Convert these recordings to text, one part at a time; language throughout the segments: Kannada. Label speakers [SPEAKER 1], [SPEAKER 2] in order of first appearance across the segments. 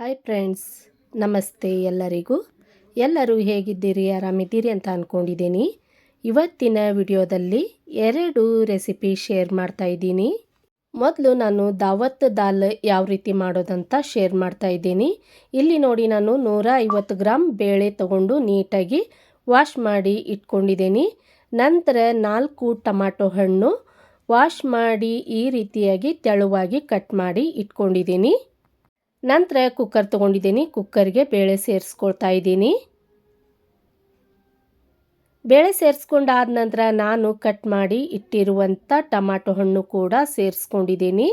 [SPEAKER 1] ಹಾಯ್ ಫ್ರೆಂಡ್ಸ್ ನಮಸ್ತೆ ಎಲ್ಲರಿಗೂ. ಎಲ್ಲರೂ ಹೇಗಿದ್ದೀರಿ? ಆರಾಮಿದ್ದೀರಿ ಅಂತ ಅಂದ್ಕೊಂಡಿದ್ದೀನಿ ಇವತ್ತಿನ ವಿಡಿಯೋದಲ್ಲಿ ಎರಡು ರೆಸಿಪಿ ಶೇರ್ ಮಾಡ್ತಾ ಇದ್ದೀನಿ. ಮೊದಲು ನಾನು ದಾವತ್ ದಾಲ್ ಯಾವ ರೀತಿ ಮಾಡೋದಂತ ಶೇರ್ ಮಾಡ್ತಾ ಇದ್ದೀನಿ. ಇಲ್ಲಿ ನೋಡಿ ನಾನು ನೂರ ಐವತ್ತು ಗ್ರಾಮ್ ಬೇಳೆ ತಗೊಂಡು ನೀಟಾಗಿ ವಾಶ್ ಮಾಡಿ ಇಟ್ಕೊಂಡಿದ್ದೀನಿ. ನಂತರ ನಾಲ್ಕು ಟೊಮಾಟೊ ಹಣ್ಣು ವಾಶ್ ಮಾಡಿ ಈ ರೀತಿಯಾಗಿ ತೆಳುವಾಗಿ ಕಟ್ ಮಾಡಿ ಇಟ್ಕೊಂಡಿದ್ದೀನಿ. ನಂತರ ಕುಕ್ಕರ್ ತೊಗೊಂಡಿದ್ದೀನಿ. ಕುಕ್ಕರ್ಗೆ ಬೇಳೆ ಸೇರಿಸ್ಕೊಳ್ತಾ ಇದ್ದೀನಿ. ಬೇಳೆ ಸೇರಿಸ್ಕೊಂಡಾದ ನಂತರ ನಾನು ಕಟ್ ಮಾಡಿ ಇಟ್ಟಿರುವಂಥ ಟಮಾಟೊ ಹಣ್ಣು ಕೂಡ ಸೇರಿಸ್ಕೊಂಡಿದ್ದೀನಿ.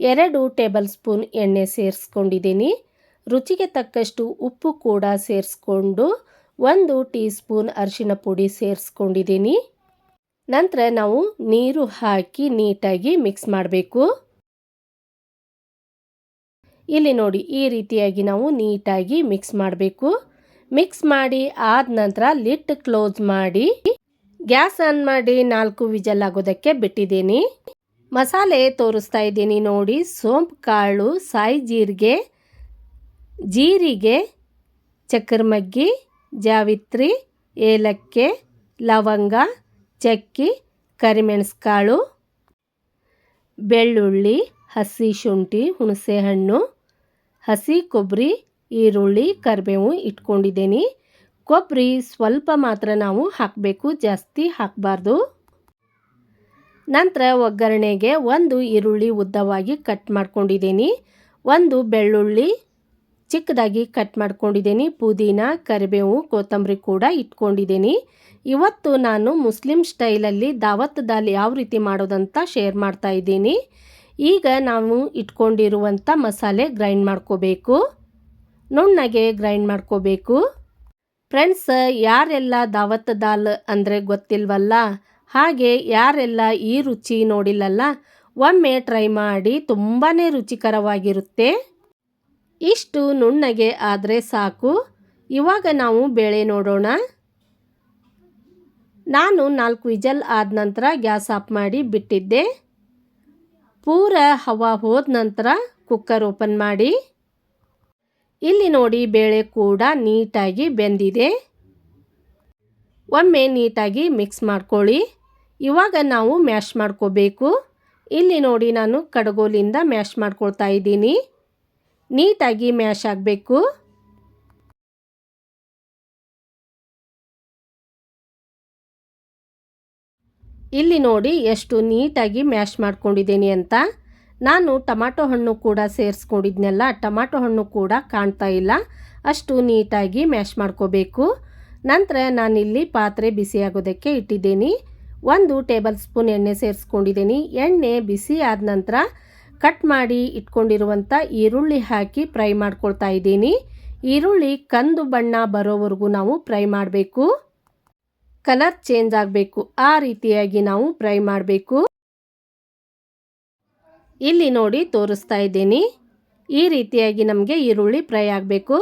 [SPEAKER 1] ಎರಡು ಟೇಬಲ್ ಸ್ಪೂನ್ ಎಣ್ಣೆ ಸೇರಿಸ್ಕೊಂಡಿದ್ದೀನಿ. ರುಚಿಗೆ ತಕ್ಕಷ್ಟು ಉಪ್ಪು ಕೂಡ ಸೇರಿಸ್ಕೊಂಡು ಒಂದು ಟೀ ಸ್ಪೂನ್ ಅರಿಶಿಣ ಪುಡಿ ಸೇರಿಸ್ಕೊಂಡಿದ್ದೀನಿ. ನಂತರ ನಾವು ನೀರು ಹಾಕಿ ನೀಟಾಗಿ ಮಿಕ್ಸ್ ಮಾಡಬೇಕು. ಇಲ್ಲಿ ನೋಡಿ, ಈ ರೀತಿಯಾಗಿ ನಾವು ನೀಟಾಗಿ ಮಿಕ್ಸ್ ಮಾಡಬೇಕು. ಮಿಕ್ಸ್ ಮಾಡಿ ಆದ ನಂತರ ಲಿಟ್ ಕ್ಲೋಸ್ ಮಾಡಿ, ಗ್ಯಾಸ್ ಆನ್ ಮಾಡಿ ನಾಲ್ಕು ವಿಜಲ್ ಆಗೋದಕ್ಕೆ ಬಿಟ್ಟಿದ್ದೀನಿ. ಮಸಾಲೆ ತೋರಿಸ್ತಾ ಇದ್ದೀನಿ ನೋಡಿ, ಸೋಂಪು, ಕಾಳು, ಸಾಯಿ ಜೀರಿಗೆ ಜೀರಿಗೆ, ಚಕ್ರಮಗ್ಗಿ, ಜಾವಿತ್ರಿ, ಏಲಕ್ಕಿ, ಲವಂಗ, ಚಕ್ಕಿ, ಕರಿಮೆಣಸುಕಾಳು, ಬೆಳ್ಳುಳ್ಳಿ, ಹಸಿ ಶುಂಠಿ, ಹುಣಸೆಹಣ್ಣು ಹಸಿ ಕೊಬ್ಬರಿ ಈರುಳ್ಳಿ, ಕರಿಬೇವು ಇಟ್ಕೊಂಡಿದ್ದೀನಿ. ಕೊಬ್ಬರಿ ಸ್ವಲ್ಪ ಮಾತ್ರ ನಾವು ಹಾಕಬೇಕು, ಜಾಸ್ತಿ ಹಾಕಬಾರ್ದು. ನಂತರ ಒಗ್ಗರಣೆಗೆ ಒಂದು ಈರುಳ್ಳಿ ಉದ್ದವಾಗಿ ಕಟ್ ಮಾಡ್ಕೊಂಡಿದ್ದೀನಿ. ಒಂದು ಬೆಳ್ಳುಳ್ಳಿ ಚಿಕ್ಕದಾಗಿ ಕಟ್ ಮಾಡ್ಕೊಂಡಿದ್ದೀನಿ. ಪುದೀನ, ಕರಿಬೇವು, ಕೊತ್ತಂಬರಿ ಕೂಡ ಇಟ್ಕೊಂಡಿದ್ದೀನಿ. ಇವತ್ತು ನಾನು ಮುಸ್ಲಿಂ ಸ್ಟೈಲಲ್ಲಿ ದಾವತ್ ದಾಲ್ ಯಾವ ರೀತಿ ಮಾಡೋದಂತ ಶೇರ್ ಮಾಡ್ತಾ ಇದ್ದೀನಿ. ಈಗ ನಾವು ಇಟ್ಕೊಂಡಿರುವಂಥ ಮಸಾಲೆ ಗ್ರೈಂಡ್ ಮಾಡ್ಕೋಬೇಕು. ನುಣ್ಣಗೆ ಗ್ರೈಂಡ್ ಮಾಡ್ಕೋಬೇಕು. ಫ್ರೆಂಡ್ಸ್ ಯಾರೆಲ್ಲ ದಾವತ್ ದಾಲ್ ಅಂದರೆ ಗೊತ್ತಿಲ್ವಲ್ಲ? ಹಾಗೆ ಯಾರೆಲ್ಲ ಈ ರುಚಿ ನೋಡಿಲ್ಲಲ್ಲ? ಒಮ್ಮೆ ಟ್ರೈ ಮಾಡಿ ತುಂಬಾ ರುಚಿಕರವಾಗಿರುತ್ತೆ. ಇಷ್ಟು ನುಣ್ಣಗೆ ಆದರೆ ಸಾಕು. ಇವಾಗ ನಾವು ಬೇಳೆ ನೋಡೋಣ. ನಾನು ನಾಲ್ಕು ವಿಜಲ್ ಆದ ನಂತರ ಗ್ಯಾಸ್ ಆಫ್ ಮಾಡಿ ಬಿಟ್ಟಿದ್ದೆ. ಪೂರ ಹವಾ ಹೋದ ನಂತರ ಕುಕ್ಕರ್ ಓಪನ್ ಮಾಡಿ. ಇಲ್ಲಿ ನೋಡಿ ಬೇಳೆ ಕೂಡ ನೀಟಾಗಿ ಬೆಂದಿದೆ. ಒಮ್ಮೆ ನೀಟಾಗಿ ಮಿಕ್ಸ್ ಮಾಡ್ಕೊಳ್ಳಿ. ಇವಾಗ ನಾವು ಮ್ಯಾಶ್ ಮಾಡ್ಕೋಬೇಕು. ಇಲ್ಲಿ ನೋಡಿ ನಾನು ಕಡಗೋಲಿಂದ ಮ್ಯಾಶ್ ಮಾಡ್ಕೊಳ್ತಾ ಇದ್ದೀನಿ. ನೀಟಾಗಿ ಮ್ಯಾಶ್ ಆಗಬೇಕು. ಇಲ್ಲಿ ನೋಡಿ ಎಷ್ಟು ನೀಟಾಗಿ ಮ್ಯಾಶ್ ಮಾಡ್ಕೊಂಡಿದ್ದೀನಿ ಅಂತ. ನಾನು ಟೊಮಾಟೊ ಹಣ್ಣು ಕೂಡ ಸೇರಿಸ್ಕೊಂಡಿದ್ನೆಲ್ಲ, ಟೊಮಾಟೊ ಹಣ್ಣು ಕೂಡ ಕಾಣ್ತಾ ಇಲ್ಲ. ಅಷ್ಟು ನೀಟಾಗಿ ಮ್ಯಾಶ್ ಮಾಡ್ಕೋಬೇಕು. ನಂತರ ನಾನಿಲ್ಲಿ ಪಾತ್ರೆ ಬಿಸಿಯಾಗೋದಕ್ಕೆ ಇಟ್ಟಿದ್ದೀನಿ. ಒಂದು ಟೇಬಲ್ ಸ್ಪೂನ್ ಎಣ್ಣೆ ಸೇರಿಸ್ಕೊಂಡಿದ್ದೀನಿ. ಎಣ್ಣೆ ಬಿಸಿ ಆದ ನಂತರ ಕಟ್ ಮಾಡಿ ಇಟ್ಕೊಂಡಿರುವಂಥ ಈರುಳ್ಳಿ ಹಾಕಿ ಫ್ರೈ ಮಾಡ್ಕೊಳ್ತಾ ಇದ್ದೀನಿ. ಈರುಳ್ಳಿ ಕಂದು ಬಣ್ಣ ಬರೋವರೆಗೂ ನಾವು ಫ್ರೈ ಮಾಡಬೇಕು. ಕಲರ್ ಚೇಂಜ್ ಆಗಬೇಕು. ಆ ರೀತಿಯಾಗಿ ನಾವು ಫ್ರೈ ಮಾಡಬೇಕು. ಇಲ್ಲಿ ನೋಡಿ ತೋರಿಸ್ತಾ ಇದ್ದೀನಿ. ಈ ರೀತಿಯಾಗಿ ನಮಗೆ ಈರುಳ್ಳಿ ಫ್ರೈ ಆಗಬೇಕು.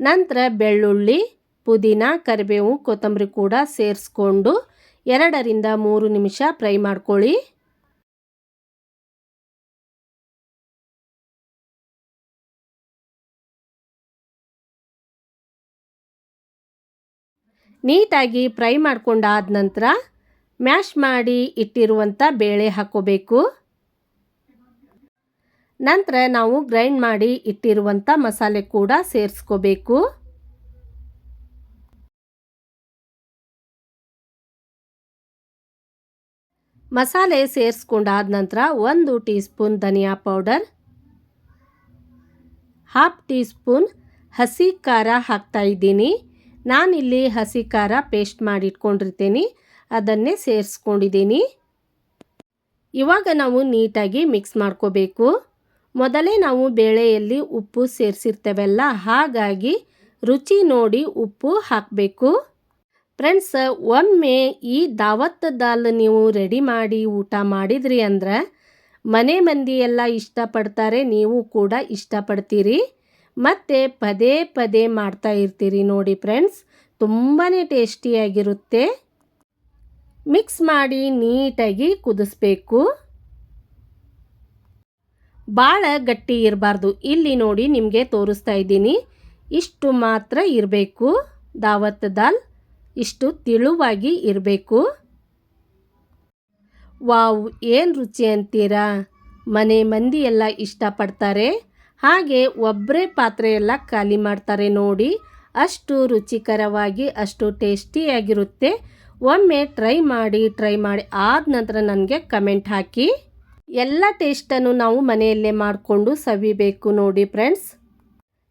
[SPEAKER 1] ನಂತರ ಬೆಳ್ಳುಳ್ಳಿ, ಪುದೀನ, ಕರಿಬೇವು, ಕೊತ್ತಂಬರಿ ಕೂಡ ಸೇರಿಸ್ಕೊಂಡು ಎರಡರಿಂದ ಮೂರು ನಿಮಿಷ ಫ್ರೈ ಮಾಡ್ಕೊಳ್ಳಿ. ನೀಟಾಗಿ ಫ್ರೈ ಮಾಡ್ಕೊಂಡಾದ ನಂತರ ಮ್ಯಾಶ್ ಮಾಡಿ ಇಟ್ಟಿರುವಂಥ ಬೇಳೆ ಹಾಕ್ಕೋಬೇಕು ನಂತರ ನಾವು ಗ್ರೈಂಡ್ ಮಾಡಿ ಇಟ್ಟಿರುವಂಥ ಮಸಾಲೆ ಕೂಡ ಸೇರಿಸ್ಕೋಬೇಕು. ಮಸಾಲೆ ಸೇರಿಸ್ಕೊಂಡಾದ ನಂತರ ಒಂದು ಟೀ ಸ್ಪೂನ್ ಧನಿಯಾ ಪೌಡರ್, ಹಾಫ್ ಟೀ ಸ್ಪೂನ್ ಹಸಿ ಖಾರ ಹಾಕ್ತಾ ಇದ್ದೀನಿ. ನಾನಿಲ್ಲಿ ಹಸಿ ಖಾರ ಪೇಸ್ಟ್ ಮಾಡಿಟ್ಕೊಂಡಿರ್ತೀನಿ, ಅದನ್ನೇ ಸೇರಿಸ್ಕೊಂಡಿದ್ದೀನಿ. ಇವಾಗ ನಾವು ನೀಟಾಗಿ ಮಿಕ್ಸ್ ಮಾಡ್ಕೋಬೇಕು. ಮೊದಲೇ ನಾವು ಬೇಳೆಯಲ್ಲಿ ಉಪ್ಪು ಸೇರಿಸಿರ್ತೇವಲ್ಲ, ಹಾಗಾಗಿ ರುಚಿ ನೋಡಿ ಉಪ್ಪು ಹಾಕಬೇಕು. ಫ್ರೆಂಡ್ಸ್, ಒಮ್ಮೆ ಈ ದಾವತ್ ದಾಲ್ ನೀವು ರೆಡಿ ಮಾಡಿ ಊಟ ಮಾಡಿದ್ರಿ ಅಂದ್ರೆ ಮನೆ ಮಂದಿ ಎಲ್ಲ ಇಷ್ಟಪಡ್ತಾರೆ, ನೀವು ಕೂಡ ಇಷ್ಟಪಡ್ತೀರಿ. ಮತ್ತು ಪದೇ ಪದೇ ಮಾಡ್ತಾ ಇರ್ತೀರಿ ನೋಡಿ ಫ್ರೆಂಡ್ಸ್. ತುಂಬಾ ಟೇಸ್ಟಿಯಾಗಿರುತ್ತೆ ಮಿಕ್ಸ್ ಮಾಡಿ ನೀಟಾಗಿ ಕುದಿಸ್ಬೇಕು. ಭಾಳ ಗಟ್ಟಿ ಇರಬಾರ್ದು. ಇಲ್ಲಿ ನೋಡಿ ನಿಮಗೆ ತೋರಿಸ್ತಾ ಇದ್ದೀನಿ. ಇಷ್ಟು ಮಾತ್ರ ಇರಬೇಕು. ದಾವತ್ ದಾಲ್ ಇಷ್ಟು ತಿಳುವಾಗಿ ಇರಬೇಕು. ವಾವ್, ಏನು ರುಚಿ ಅಂತೀರಾ? ಮನೆ ಮಂದಿ ಎಲ್ಲ ಇಷ್ಟಪಡ್ತಾರೆ. ಹಾಗೆ ಒಬ್ಬರೇ ಪಾತ್ರೆ ಎಲ್ಲ ಖಾಲಿ ಮಾಡ್ತಾರೆ ನೋಡಿ. ಅಷ್ಟು ರುಚಿಕರವಾಗಿ, ಅಷ್ಟು ಟೇಸ್ಟಿಯಾಗಿರುತ್ತೆ. ಒಮ್ಮೆ ಟ್ರೈ ಮಾಡಿ ಟ್ರೈ ಮಾಡಿ ಆದ ನಂತರ ನನಗೆ ಕಮೆಂಟ್ ಹಾಕಿ. ಎಲ್ಲ ಟೇಸ್ಟನ್ನು ನಾವು ಮನೆಯಲ್ಲೇ ಮಾಡಿಕೊಂಡು ಸವಿಬೇಕು ನೋಡಿ ಫ್ರೆಂಡ್ಸ್.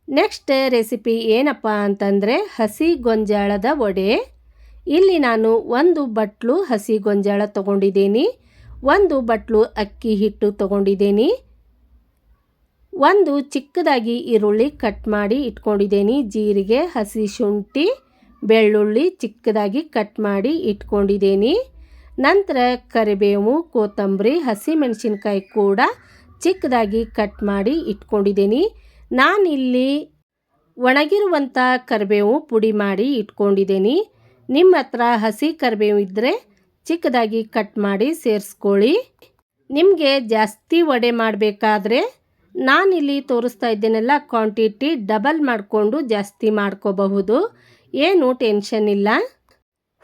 [SPEAKER 1] ನೆಕ್ಸ್ಟ್ ರೆಸಿಪಿ ಏನಪ್ಪ ಅಂತಂದರೆ ಹಸಿ ಗೊಂಜಾಳದ ವಡೆ. ಇಲ್ಲಿ ನಾನು ಒಂದು ಬಟ್ಲು ಹಸಿ ಗೊಂಜಾಳ ತೊಗೊಂಡಿದ್ದೀನಿ. ಒಂದು ಬಟ್ಲು ಅಕ್ಕಿ ಹಿಟ್ಟು ತೊಗೊಂಡಿದ್ದೀನಿ. ಒಂದು ಚಿಕ್ಕದಾಗಿ ಈರುಳ್ಳಿ ಕಟ್ ಮಾಡಿ ಇಟ್ಕೊಂಡಿದ್ದೀನಿ. ಜೀರಿಗೆ, ಹಸಿ ಶುಂಠಿ, ಬೆಳ್ಳುಳ್ಳಿ ಚಿಕ್ಕದಾಗಿ ಕಟ್ ಮಾಡಿ ಇಟ್ಕೊಂಡಿದ್ದೀನಿ. ನಂತರ ಕರಿಬೇವು, ಕೊತ್ತಂಬರಿ, ಹಸಿಮೆಣಸಿನ್ಕಾಯಿ ಕೂಡ ಚಿಕ್ಕದಾಗಿ ಕಟ್ ಮಾಡಿ ಇಟ್ಕೊಂಡಿದ್ದೀನಿ. ನಾನಿಲ್ಲಿ ಒಣಗಿರುವಂಥ ಕರಿಬೇವು ಪುಡಿ ಮಾಡಿ ಇಟ್ಕೊಂಡಿದ್ದೀನಿ. ನಿಮ್ಮ ಹತ್ರ ಹಸಿ ಕರಿಬೇವು ಇದ್ದರೆ ಚಿಕ್ಕದಾಗಿ ಕಟ್ ಮಾಡಿ ಸೇರಿಸ್ಕೊಳ್ಳಿ. ನಿಮಗೆ ಜಾಸ್ತಿ ವಡೆ ಮಾಡಬೇಕಾದ್ರೆ ನಾನಿಲ್ಲಿ ತೋರಿಸ್ತಾ ಇದ್ದೇನೆಲ್ಲ ಕ್ವಾಂಟಿಟಿ ಡಬಲ್ ಮಾಡಿಕೊಂಡು ಜಾಸ್ತಿ ಮಾಡ್ಕೋಬಹುದು. ಏನು ಟೆನ್ಷನ್ ಇಲ್ಲ.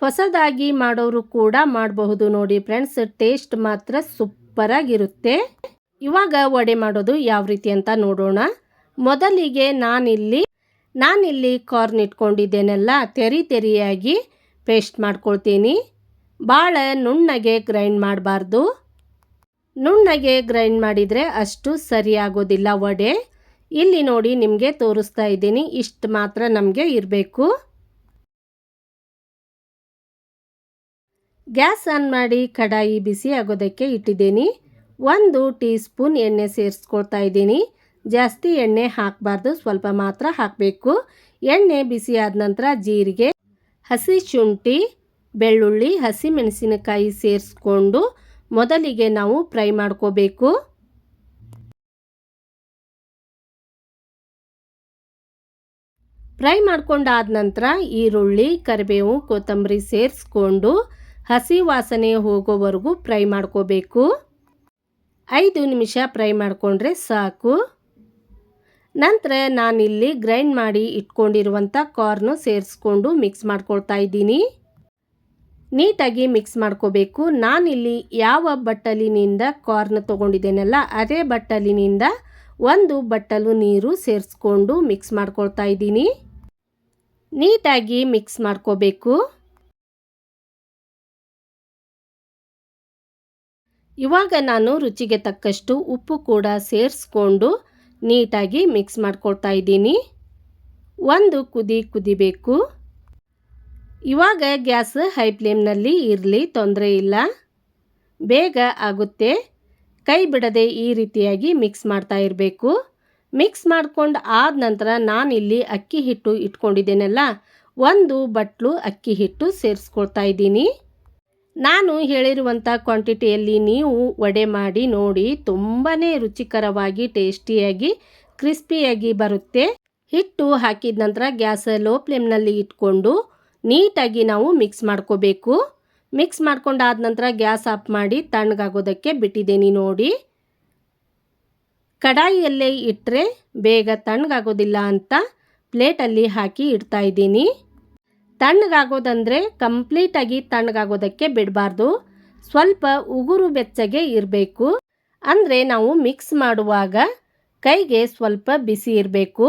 [SPEAKER 1] ಹೊಸದಾಗಿ ಮಾಡೋರು ಕೂಡ ಮಾಡಬಹುದು ನೋಡಿ ಫ್ರೆಂಡ್ಸ್ ಟೇಸ್ಟ್ ಮಾತ್ರ ಸೂಪರಾಗಿರುತ್ತೆ. ಇವಾಗ ವಡೆ ಮಾಡೋದು ಯಾವ ರೀತಿ ಅಂತ ನೋಡೋಣ. ಮೊದಲಿಗೆ ನಾನಿಲ್ಲಿ ನಾನಿಲ್ಲಿ ಕಾರ್ನ್ ಇಟ್ಕೊಂಡಿದ್ದೇನೆಲ್ಲ ತೆರಿ ತೆರಿಯಾಗಿ ಪೇಸ್ಟ್ ಮಾಡ್ಕೊಳ್ತೀನಿ. ಭಾಳ ನುಣ್ಣಗೆ ಗ್ರೈಂಡ್ ಮಾಡಬಾರ್ದು. ನುಣ್ಣಗೆ ಗ್ರೈಂಡ್ ಮಾಡಿದರೆ ಅಷ್ಟು ಸರಿಯಾಗೋದಿಲ್ಲ ವಡೆ. ಇಲ್ಲಿ ನೋಡಿ ನಿಮಗೆ ತೋರಿಸ್ತಾ ಇದ್ದೀನಿ, ಇಷ್ಟು ಮಾತ್ರ ನಮಗೆ ಇರಬೇಕು. ಗ್ಯಾಸ್ ಆನ್ ಮಾಡಿ ಕಡಾಯಿ ಬಿಸಿ ಆಗೋದಕ್ಕೆ ಇಟ್ಟಿದ್ದೀನಿ. ಒಂದು ಟೀ ಸ್ಪೂನ್ ಎಣ್ಣೆ ಸೇರಿಸ್ಕೊಳ್ತಾ ಇದ್ದೀನಿ. ಜಾಸ್ತಿ ಎಣ್ಣೆ ಹಾಕಬಾರ್ದು, ಸ್ವಲ್ಪ ಮಾತ್ರ ಹಾಕಬೇಕು. ಎಣ್ಣೆ ಬಿಸಿ ಆದ ನಂತರ ಜೀರಿಗೆ, ಹಸಿ ಶುಂಠಿ, ಬೆಳ್ಳುಳ್ಳಿ, ಹಸಿ ಮೆಣಸಿನಕಾಯಿ ಸೇರಿಸ್ಕೊಂಡು ಮೊದಲಿಗೆ ನಾವು ಫ್ರೈ ಮಾಡ್ಕೋಬೇಕು. ಫ್ರೈ ಮಾಡ್ಕೊಂಡಾದ ನಂತರ ಈರುಳ್ಳಿ, ಕರಿಬೇವು, ಕೊತ್ತಂಬರಿ ಸೇರಿಸ್ಕೊಂಡು ಹಸಿ ವಾಸನೆ ಹೋಗೋವರೆಗೂ ಫ್ರೈ ಮಾಡ್ಕೋಬೇಕು. ಐದು ನಿಮಿಷ ಫ್ರೈ ಮಾಡಿಕೊಂಡ್ರೆ ಸಾಕು. ನಂತರ ನಾನಿಲ್ಲಿ ಗ್ರೈಂಡ್ ಮಾಡಿ ಇಟ್ಕೊಂಡಿರುವಂಥ ಕಾರ್ನು ಸೇರಿಸ್ಕೊಂಡು ಮಿಕ್ಸ್ ಮಾಡ್ಕೊಳ್ತಾ ಇದ್ದೀನಿ. ನೀಟಾಗಿ ಮಿಕ್ಸ್ ಮಾಡ್ಕೋಬೇಕು. ನಾನಿಲ್ಲಿ ಯಾವ ಬಟ್ಟಲಿನಿಂದ ಕಾರ್ನ್ ತೊಗೊಂಡಿದ್ದೇನಲ್ಲ, ಅದೇ ಬಟ್ಟಲಿನಿಂದ ಒಂದು ಬಟ್ಟಲು ನೀರು ಸೇರಿಸ್ಕೊಂಡು ಮಿಕ್ಸ್ ಮಾಡ್ಕೊಳ್ತಾ ಇದ್ದೀನಿ. ನೀಟಾಗಿ ಮಿಕ್ಸ್ ಮಾಡ್ಕೋಬೇಕು. ಇವಾಗ ನಾನು ರುಚಿಗೆ ತಕ್ಕಷ್ಟು ಉಪ್ಪು ಕೂಡ ಸೇರಿಸ್ಕೊಂಡು ನೀಟಾಗಿ ಮಿಕ್ಸ್ ಮಾಡ್ಕೊಳ್ತಾ ಇದ್ದೀನಿ. ಒಂದು ಕುದಿ ಕುದಿಬೇಕು. ಇವಾಗ ಗ್ಯಾಸ್ ಹೈ ಫ್ಲೇಮ್ನಲ್ಲಿ ಇರಲಿ, ತೊಂದರೆ ಇಲ್ಲ. ಬೇಗ ಆಗುತ್ತೆ. ಕೈ ಬಿಡದೆ ಈ ರೀತಿಯಾಗಿ ಮಿಕ್ಸ್ ಮಾಡ್ತಾ ಇರಬೇಕು. ಮಿಕ್ಸ್ ಮಾಡಿಕೊಂಡು ಆದ ನಂತರ ನಾನು ಇಲ್ಲಿ ಅಕ್ಕಿ ಹಿಟ್ಟು ಇಟ್ಕೊಂಡಿದ್ದೇನಲ್ಲ, ಒಂದು ಬಟ್ಲು ಅಕ್ಕಿ ಹಿಟ್ಟು ಸೇರಿಸ್ಕೊಳ್ತಾ ಇದ್ದೀನಿ. ನಾನು ಹೇಳಿರುವಂಥ ಕ್ವಾಂಟಿಟಿಯಲ್ಲಿ ನೀವು ವಡೆ ಮಾಡಿ ನೋಡಿ ತುಂಬಾ ರುಚಿಕರವಾಗಿ, ಟೇಸ್ಟಿಯಾಗಿ, ಕ್ರಿಸ್ಪಿಯಾಗಿ ಬರುತ್ತೆ. ಹಿಟ್ಟು ಹಾಕಿದ ನಂತರ ಗ್ಯಾಸ್ ಲೋ ಫ್ಲೇಮ್ನಲ್ಲಿ ಇಟ್ಕೊಂಡು ನೀಟಾಗಿ ನಾವು ಮಿಕ್ಸ್ ಮಾಡ್ಕೋಬೇಕು. ಮಿಕ್ಸ್ ಮಾಡ್ಕೊಂಡಾದ ನಂತರ ಗ್ಯಾಸ್ ಆಫ್ ಮಾಡಿ ತಣ್ಣಗಾಗೋದಕ್ಕೆ ಬಿಟ್ಟಿದ್ದೀನಿ ನೋಡಿ. ಕಡಾಯಿಯಲ್ಲೇ ಇಟ್ಟರೆ ಬೇಗ ತಣ್ಣಗಾಗೋದಿಲ್ಲ ಅಂತ ಪ್ಲೇಟಲ್ಲಿ ಹಾಕಿ ಇಡ್ತಾ ಇದ್ದೀನಿ. ತಣ್ಣಗಾಗೋದಂದರೆ ಕಂಪ್ಲೀಟಾಗಿ ತಣ್ಣಗಾಗೋದಕ್ಕೆ ಬಿಡಬಾರ್ದು. ಸ್ವಲ್ಪ ಉಗುರು ಬೆಚ್ಚಗೆ ಇರಬೇಕು. ಅಂದರೆ ನಾವು ಮಿಕ್ಸ್ ಮಾಡುವಾಗ ಕೈಗೆ ಸ್ವಲ್ಪ ಬಿಸಿ ಇರಬೇಕು.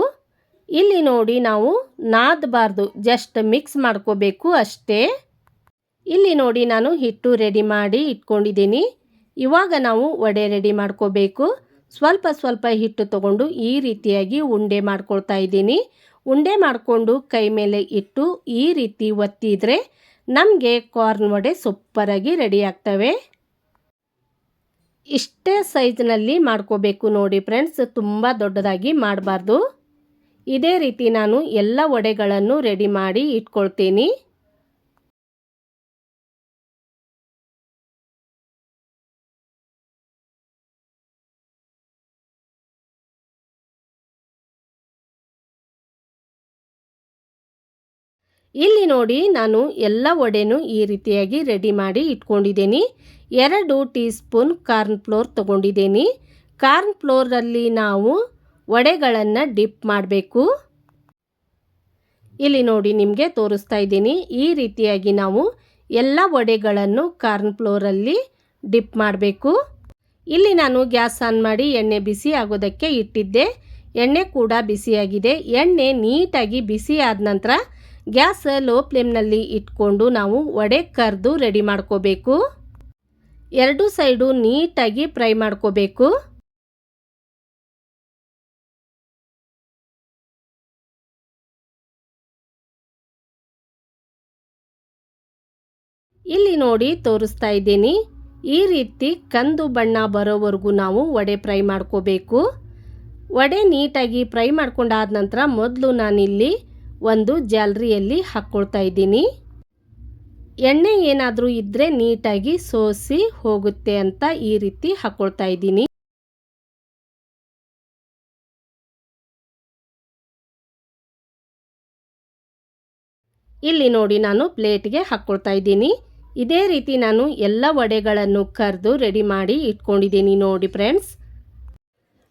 [SPEAKER 1] ಇಲ್ಲಿ ನೋಡಿ ನಾವು ನಾದಬಾರ್ದು ಜಸ್ಟ್ ಮಿಕ್ಸ್ ಮಾಡ್ಕೋಬೇಕು ಅಷ್ಟೇ. ಇಲ್ಲಿ ನೋಡಿ ನಾನು ಹಿಟ್ಟು ರೆಡಿ ಮಾಡಿ ಇಟ್ಕೊಂಡಿದ್ದೀನಿ. ಇವಾಗ ನಾವು ವಡೆ ರೆಡಿ ಮಾಡ್ಕೋಬೇಕು. ಸ್ವಲ್ಪ ಸ್ವಲ್ಪ ಹಿಟ್ಟು ತಗೊಂಡು ಈ ರೀತಿಯಾಗಿ ಉಂಡೆ ಮಾಡ್ಕೊಳ್ತಾ ಇದ್ದೀನಿ. ಉಂಡೆ ಮಾಡಿಕೊಂಡು ಕೈ ಮೇಲೆ ಇಟ್ಟು ಈ ರೀತಿ ಒತ್ತಿದರೆ ನಮಗೆ ಕಾರ್ನ್ ವಡೆ ಸೂಪರಾಗಿ ರೆಡಿ ಆಗ್ತವೆ. ಇಷ್ಟೇ ಸೈಜ್ನಲ್ಲಿ ಮಾಡ್ಕೋಬೇಕು ನೋಡಿ ಫ್ರೆಂಡ್ಸ್ ತುಂಬ ದೊಡ್ಡದಾಗಿ ಮಾಡಬಾರ್ದು. ಇದೇ ರೀತಿ ನಾನು ಎಲ್ಲ ವಡೆಗಳನ್ನು ರೆಡಿ ಮಾಡಿ ಇಟ್ಕೊಳ್ತೀನಿ. ಇಲ್ಲಿ ನೋಡಿ ನಾನು ಎಲ್ಲ ವಡೆನೂ ಈ ರೀತಿಯಾಗಿ ರೆಡಿ ಮಾಡಿ ಇಟ್ಕೊಂಡಿದ್ದೀನಿ. ಎರಡು ಟೀ ಸ್ಪೂನ್ ಕಾರ್ನ್ ಫ್ಲೋರ್ ತಗೊಂಡಿದ್ದೀನಿ. ಕಾರ್ನ್ ಫ್ಲೋರಲ್ಲಿ ನಾವು ವಡೆಗಳನ್ನು ಡಿಪ್ ಮಾಡಬೇಕು. ಇಲ್ಲಿ ನೋಡಿ ನಿಮಗೆ ತೋರಿಸ್ತಾ ಇದ್ದೀನಿ. ಈ ರೀತಿಯಾಗಿ ನಾವು ಎಲ್ಲ ವಡೆಗಳನ್ನು ಕಾರ್ನ್ ಫ್ಲೋರಲ್ಲಿ ಡಿಪ್ ಮಾಡಬೇಕು. ಇಲ್ಲಿ ನಾನು ಗ್ಯಾಸ್ ಆನ್ ಮಾಡಿ ಎಣ್ಣೆ ಬಿಸಿ ಆಗೋದಕ್ಕೆ ಇಟ್ಟಿದ್ದೆ. ಎಣ್ಣೆ ಕೂಡ ಬಿಸಿಯಾಗಿದೆ. ಎಣ್ಣೆ ನೀಟಾಗಿ ಬಿಸಿ ಆದ ನಂತರ ಗ್ಯಾಸ್ ಲೋ ಫ್ಲೇಮ್ನಲ್ಲಿ ಇಟ್ಕೊಂಡು ನಾವು ವಡೆ ಕರೆದು ರೆಡಿ ಮಾಡ್ಕೋಬೇಕು. ಎರಡು ಸೈಡು ನೀಟಾಗಿ ಫ್ರೈ ಮಾಡ್ಕೋಬೇಕು. ಇಲ್ಲಿ ನೋಡಿ ತೋರಿಸ್ತಾ ಇದ್ದೀನಿ. ಈ ರೀತಿ ಕಂದು ಬಣ್ಣ ಬರೋವರೆಗೂ ನಾವು ವಡೆ ಫ್ರೈ ಮಾಡ್ಕೋಬೇಕು. ವಡೆ ನೀಟಾಗಿ ಫ್ರೈ ಮಾಡ್ಕೊಂಡಾದ ನಂತರ ಮೊದಲು ನಾನಿಲ್ಲಿ ಒಂದು ಜಾಲರಿಯಲ್ಲಿ ಹಾಕ್ಕೊಳ್ತಾ ಇದ್ದೀನಿ. ಎಣ್ಣೆ ಏನಾದರೂ ಇದ್ದರೆ ನೀಟಾಗಿ ಸೋಸಿ ಹೋಗುತ್ತೆ ಅಂತ ಈ ರೀತಿ ಹಾಕ್ಕೊಳ್ತಾ ಇದ್ದೀನಿ. ಇಲ್ಲಿ ನೋಡಿ ನಾನು ಪ್ಲೇಟ್ಗೆ ಹಾಕ್ಕೊಳ್ತಾ ಇದ್ದೀನಿ. ಇದೇ ರೀತಿ ನಾನು ಎಲ್ಲ ವಡೆಗಳನ್ನು ಕರೆದು ರೆಡಿ ಮಾಡಿ ಇಟ್ಕೊಂಡಿದ್ದೀನಿ ನೋಡಿ ಫ್ರೆಂಡ್ಸ್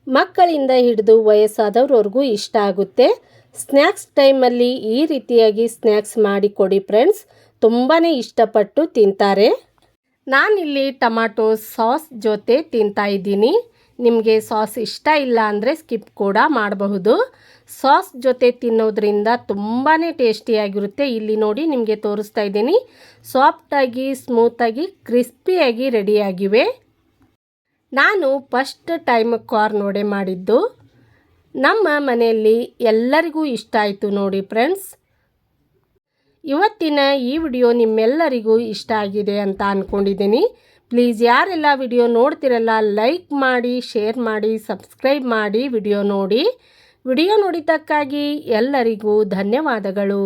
[SPEAKER 1] ಮಕ್ಕಳಿಂದ ಹಿಡಿದು ವಯಸ್ಸಾದವ್ರವ್ರಿಗೂ ಇಷ್ಟ ಆಗುತ್ತೆ. ಸ್ನ್ಯಾಕ್ಸ್ ಟೈಮಲ್ಲಿ ಈ ರೀತಿಯಾಗಿ ಸ್ನ್ಯಾಕ್ಸ್ ಮಾಡಿ ಕೊಡಿ ಫ್ರೆಂಡ್ಸ್ ತುಂಬಾ ಇಷ್ಟಪಟ್ಟು ತಿಂತಾರೆ. ನಾನಿಲ್ಲಿ ಟೊಮ್ಯಾಟೋ ಸಾಸ್ ಜೊತೆ ತಿಂತಾ ಇದ್ದೀನಿ. ನಿಮಗೆ ಸಾಸ್ ಇಷ್ಟ ಇಲ್ಲ ಅಂದರೆ ಸ್ಕಿಪ್ ಕೂಡ ಮಾಡಬಹುದು. ಸಾಸ್ ಜೊತೆ ತಿನ್ನೋದ್ರಿಂದ ತುಂಬಾ ಟೇಸ್ಟಿಯಾಗಿರುತ್ತೆ ಇಲ್ಲಿ ನೋಡಿ ನಿಮಗೆ ತೋರಿಸ್ತಾ ಇದ್ದೀನಿ. ಸಾಫ್ಟಾಗಿ ಸ್ಮೂತಾಗಿ ಕ್ರಿಸ್ಪಿಯಾಗಿ ರೆಡಿಯಾಗಿವೆ ನಾನು ಫಸ್ಟ್ ಟೈಮ್ ಕಾರ್ನ್ ಒಡೆ ಮಾಡಿದ್ದು. ನಮ್ಮ ಮನೆಯಲ್ಲಿ ಎಲ್ಲರಿಗೂ ಇಷ್ಟ ಆಯಿತು ನೋಡಿ ಫ್ರೆಂಡ್ಸ್. ಇವತ್ತಿನ ಈ ವಿಡಿಯೋ ನಿಮ್ಮೆಲ್ಲರಿಗೂ ಇಷ್ಟ ಆಗಿದೆ ಅಂತ ಅಂದ್ಕೊಂಡಿದ್ದೀನಿ ಪ್ಲೀಸ್ ಯಾರೆಲ್ಲ ವಿಡಿಯೋ ನೋಡ್ತಿರಲ್ಲ ಲೈಕ್ ಮಾಡಿ ಶೇರ್ ಮಾಡಿ ಸಬ್ಸ್ಕ್ರೈಬ್ ಮಾಡಿ ವಿಡಿಯೋ ನೋಡಿ. ವಿಡಿಯೋ ನೋಡಿದ್ದಕ್ಕಾಗಿ ಎಲ್ಲರಿಗೂ ಧನ್ಯವಾದಗಳು.